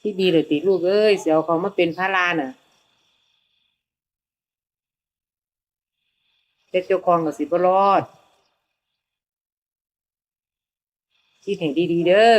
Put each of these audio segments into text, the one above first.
ที่ดีเลยติลูกเอ้ยเสียวเขามาเป็นพระลาน่ะแต่เจ้าของกับสิบรอดคิดให้ดีๆเด้อ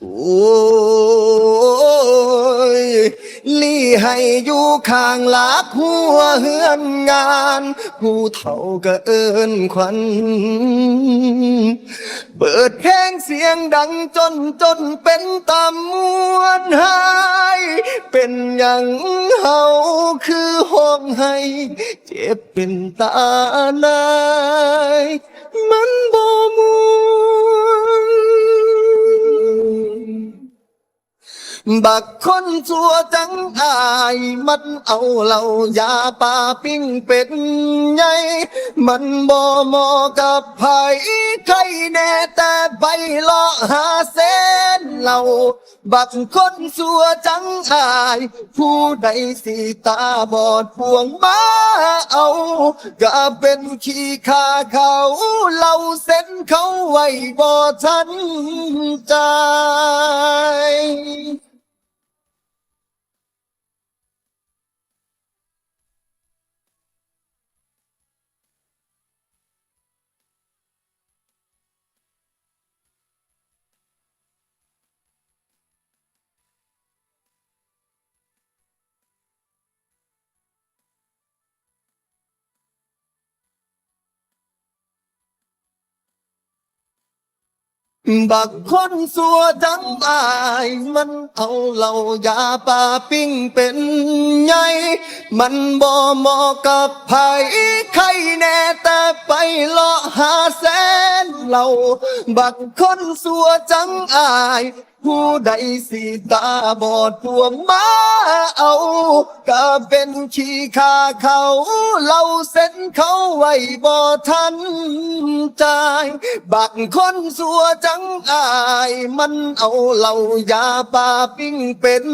โอ้ยลี่ให้อยู่ข้างลักหัวเฮือนงาน ผู้เฒ่าก็เอินขวัญเปิดเพลงเสียงดังจนจนเป็นตามมวนหาย เป็นอย่างเฮาคือห้องให้ เจ็บเป็นตาลายมัน บักคนชัวจังอายมันเอาเหล่ายาปลาปิ้งเป็ดใหญ่มันบ่เหมาะกับไผใครแน่แต่ไปเลาะหาเส้นเหล่าบักคนชัวจังอาย ผู้ใดสิตาบอดพวงมาเอาก็เป็นขี้ขาเขาเหล่าเส้นเขาไว้บ่ทันใจ บักคนสัวจังอายมันเอาเหล่ายาปลาปิ้งเป็นไงมันบ่เหมาะกับไผใครแน่แต่ไปเลาะหาแสนเหล่าบักคนสัวจังอาย ผู้ใดสิตาบอดพวมาเอา ก็เป็นขี้ข้าเขาเล่าเส้นเขาไว้บ่ทันใจบักคนสัวจังอาย มันเอาเหล่ายาปาปิ้งเป็น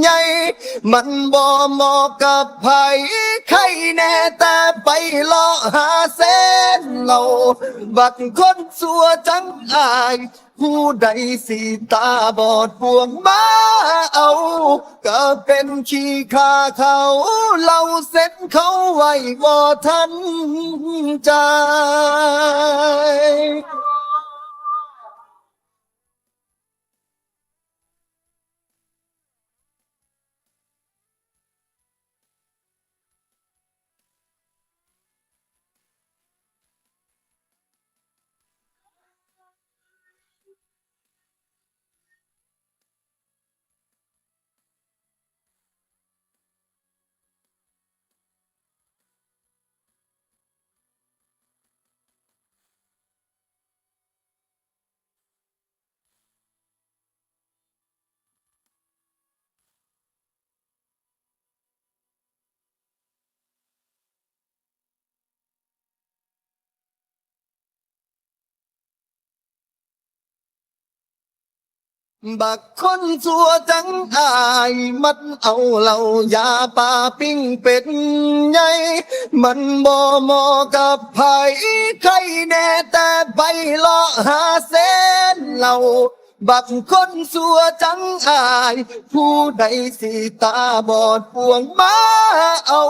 ไงมันบ่เหมาะกับไผใครแน่แต่ไปเลาะหาเส้น เล่าบักคนสัวจังอาย ผู้ใดสีตาบอดพวงมาเอา ก็เป็นขี้ขาเขาเล่าเส้นเขาไว้บ่ทันใจ บักคนสัวจังอายมันเอาเหล่ายาปลาปิ้งเป็ดใหญ่มันบ่เหมาะกับไผใครแน่แต่ไปเลาะหาเส้นเหล่าบักคนสัวจังอาย ผู้ใดสิตาบอดพวงมาเอา